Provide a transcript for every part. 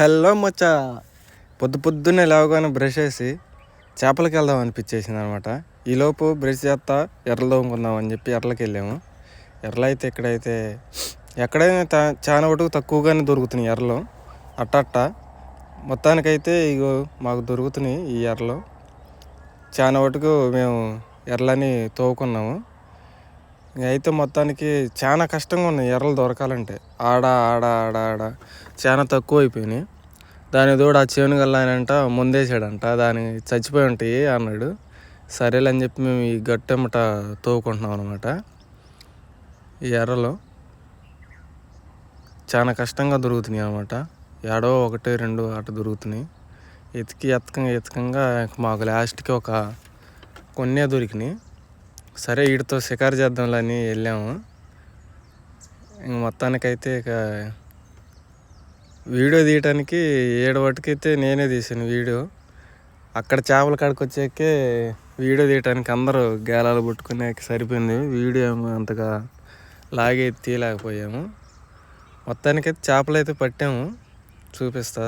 Hello మచ్చ. పొద్దు పొద్దున్నే లేవగానే బ్రష్ వేసి చేపలకి వెళ్దాం అనిపించేసింది అనమాట ఈలోపు బ్రష్ చేస్తా ఎర్రలు తోముకుందాం అని చెప్పి ఎర్రలకి వెళ్ళాము. ఎర్రలు అయితే ఇక్కడైతే ఎక్కడైనా తా- చాలా వరకు తక్కువగానే దొరుకుతున్నాయి ఎర్రలు. అట్టట్ట. మొత్తానికైతే ఇగో మాకు దొరుకుతున్నాయి ఈ ఎర్రలు. చాలా వరకు మేము ఎర్రలని తోవుకున్నాము అయితే మొత్తానికి చాలా కష్టంగా ఉన్నాయి ఎర్రలు దొరకాలంటే. ఆడ ఆడ ఆడ ఆడ. చాలా తక్కువ అయిపోయినాయి. దాని తోడు ఆ చేను గల్లాయనంట ముందేసాడంట దాని చచ్చిపోయి ఉంటాయి అన్నాడు. సరేలే అని చెప్పి మేము ఈ గట్టెమట తోవుకుంటున్నాం అనమాట ఈ ఎర్రలు చాలా కష్టంగా దొరుకుతున్నాయి అనమాట ఏడో ఒకటి రెండు అట దొరుకుతున్నాయి. ఎతికి ఎతకంగా ఎతకంగా మాకు లాస్ట్కి ఒక కొన్నే దొరికినాయి. సరే వీటితో షికారు చేద్దాంలే అని వెళ్ళాము. ఇంక మొత్తానికైతే ఇక వీడియో తీయటానికి ఏడు వాటికైతే నేనే తీసాను వీడియో. అక్కడ చేపల కాడికి వచ్చాకే వీడియో తీయటానికి అందరూ గేలాలు పట్టుకునే సరిపోయింది. వీడియో అంతగా లాగే తీయలేకపోయాము. మొత్తానికైతే చేపలు అయితే పట్టాము. చూపిస్తా.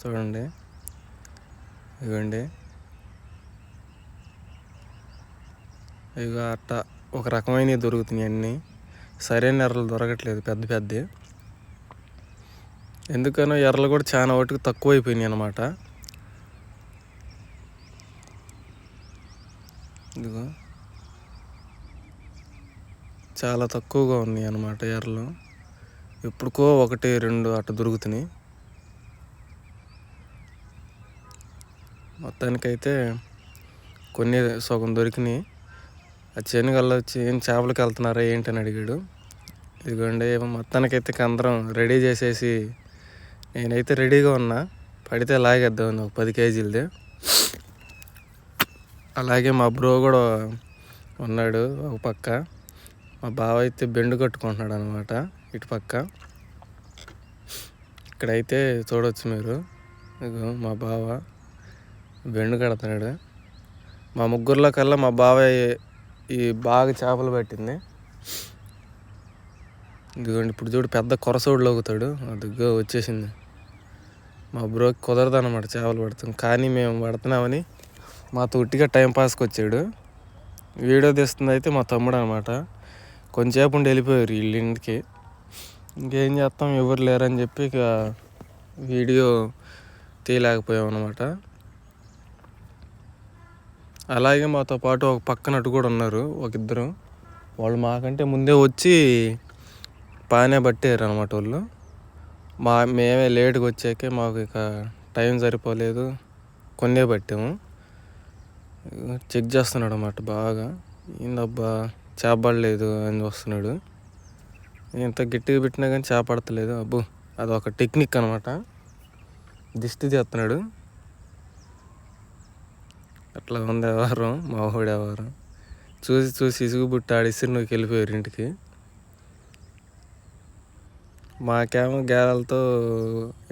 చూడండి. ఇవ్వండి ఇక అట్ట ఒక రకమైనవి దొరుకుతున్నాయి అన్నీ. సరైన ఎర్రలు దొరకట్లేదు పెద్ద పెద్ద. ఎందుకనో ఎర్రలు కూడా చాలా వాటికి తక్కువ అయిపోయినాయి అనమాట ఇదిగో. చాలా తక్కువగా ఉన్నాయి అన్నమాట ఎర్రలు. ఎప్పుడుకో ఒకటి రెండు అట్ట దొరుకుతున్నాయి. మొత్తానికైతే కొన్ని సగం దొరికినాయి. ఆ చేనుగల్లో వచ్చి ఏం చేపలకి వెళ్తున్నారా ఏంటి అని అడిగాడు. ఇదిగోండి మొత్తానికైతే కందరం రెడీ చేసేసి నేనైతే రెడీగా ఉన్నా. పడితే లాగేద్దాం ఒక పది కేజీలది. అలాగే మా బ్రో కూడా ఉన్నాడు ఒక పక్క. మా బావ అయితే బెండు కట్టుకుంటున్నాడు అనమాట ఇటు పక్క. ఇక్కడైతే చూడవచ్చు మీరు. మా బావ బెండు కడుతున్నాడు. మా ముగ్గురులో కల్లా మా బావ ఈ బాగా చేపలు పట్టింది. ఇదిగోండి ఇప్పుడు చూడు పెద్ద కొరసోడు లోగుతాడు అదిగో వచ్చేసింది. మా బ్రోకి కుదరదు అనమాట చేపలు పడతాం. కానీ మేము పడుతున్నామని మాతో ఉట్టిగా టైంపాస్కి వచ్చాడు. వీడియో తీస్తుంది అయితే మా తమ్ముడు అనమాట కొంచెంసేపు ఉండి వెళ్ళిపోయారు వీళ్ళ ఇంటికి. ఇంకేం చేస్తాం? ఎవరు లేరని చెప్పి ఇక వీడియో తీయలేకపోయాం అనమాట అలాగే మాతో పాటు ఒక పక్కనట్టు కూడా ఉన్నారు ఒక ఇద్దరు వాళ్ళు మాకంటే ముందే వచ్చి బాగానే పట్టారు అనమాట వాళ్ళు. మా మేమే లేట్గా వచ్చాకే మాకు ఇక టైం సరిపోలేదు. కొన్నే పట్టాము. చెక్ చేస్తున్నాడు అనమాట బాగా. ఏందబ్బా చేపడలేదు అని వస్తున్నాడు ఎంత గట్టిగా పెట్టినా కానీ చేపడతలేదు అబ్బో. అదొక టెక్నిక్ అనమాట దిష్టి చేస్తున్నాడు అట్లా ఉంది వ్యవహారం మా ఊడి వ్యవహారం చూసి చూసి ఇసుగు బుట్టి ఆడిసి నువ్వు వెళ్ళిపోయారు ఇంటికి. మాకేమో గేదెలతో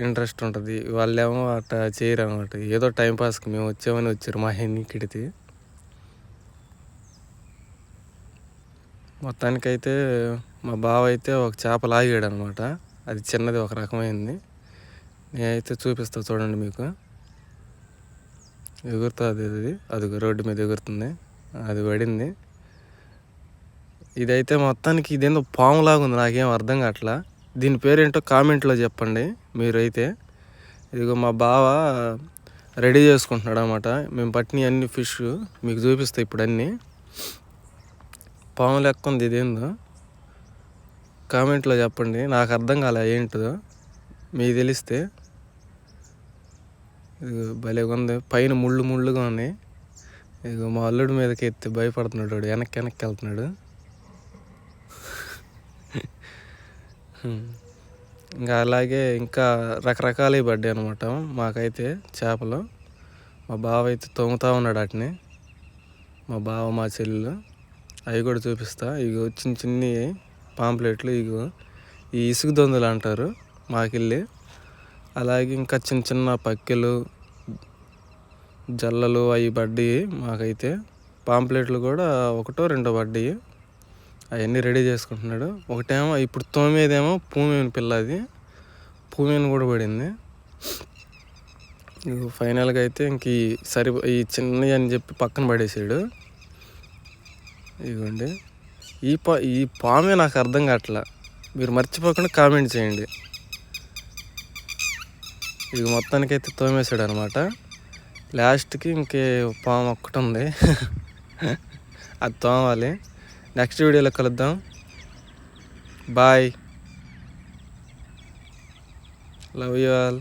ఇంట్రెస్ట్ ఉంటుంది. వాళ్ళేమో అట్లా చేయరు అనమాట ఏదో టైంపాస్కి మేము వచ్చామని వచ్చారు మా ఎన్నికిడితే మొత్తానికైతే మా బావ అయితే ఒక చేప లాగాడు అనమాట అది చిన్నది ఒక రకమైంది. నేనైతే చూపిస్తా చూడండి మీకు. ఎగురుతుంది అది. అది రోడ్డు మీద ఎగురుతుంది. అది పడింది. ఇదైతే మొత్తానికి ఇదేందో పాములాగా ఉంది. నాకేం అర్థం కావట్లా. దీని పేరేంటో కామెంట్లో చెప్పండి మీరైతే. ఇదిగో మా బావ రెడీ చేసుకుంటున్నాడు అనమాట మేము పట్టిన అన్ని ఫిష్ మీకు చూపిస్తాయి ఇప్పుడు అన్నీ. పాము లెక్క ఉంది ఇదేందో. కామెంట్లో చెప్పండి. నాకు అర్థం కాలే ఏంటిదో. మీకు తెలిస్తే. ఇదిగో భలేగా ఉంది. పైన ముళ్ళు ముళ్ళుగా ఉంది. ఇదిగో మా అల్లుడి మీదకి ఎత్తి భయపడుతున్నాడు వాడు. వెనక్కి వెనక్కి వెళ్తున్నాడు. ఇంకా అలాగే ఇంకా రకరకాలవి పడ్డాయి అనమాట మాకైతే చేపలు. మా బావ అయితే తోముతా ఉన్నాడు వాటిని. మా బావ మా చెల్లెలు. అవి కూడా చూపిస్తా. ఇగో చిన్న చిన్ని పాంప్లెట్లు. ఇగో ఈ ఇసుక దొందలు అంటారు మాకెళ్ళి. అలాగే ఇంకా చిన్న చిన్న పక్కెలు జల్లలు అవి పడ్డాయి మాకైతే. పాంప్లెట్లు కూడా ఒకటో రెండో పడ్డాయి. అవన్నీ రెడీ చేసుకుంటున్నాడు. ఒకటేమో ఇప్పుడు తోమేదేమో పూమేని పిల్ల అది పూమేని కూడా పడింది. ఇగో ఫైనల్గా అయితే ఇంక ఈ సరి ఈ చిన్నవి అని చెప్పి పక్కన పడేసాడు. ఇదిగోండి. ఈ పా ఈ పామే నాకు అర్థం కావట్లా. మీరు మర్చిపోకుండా కామెంట్ చేయండి. ఇది మొత్తానికైతే తోమేశాడు అనమాట లాస్ట్కి ఇంకే పాము ఒక్కటి ఉంది అది తోమాలి. నెక్స్ట్ వీడియోలో కలుద్దాం. బాయ్. Love you all.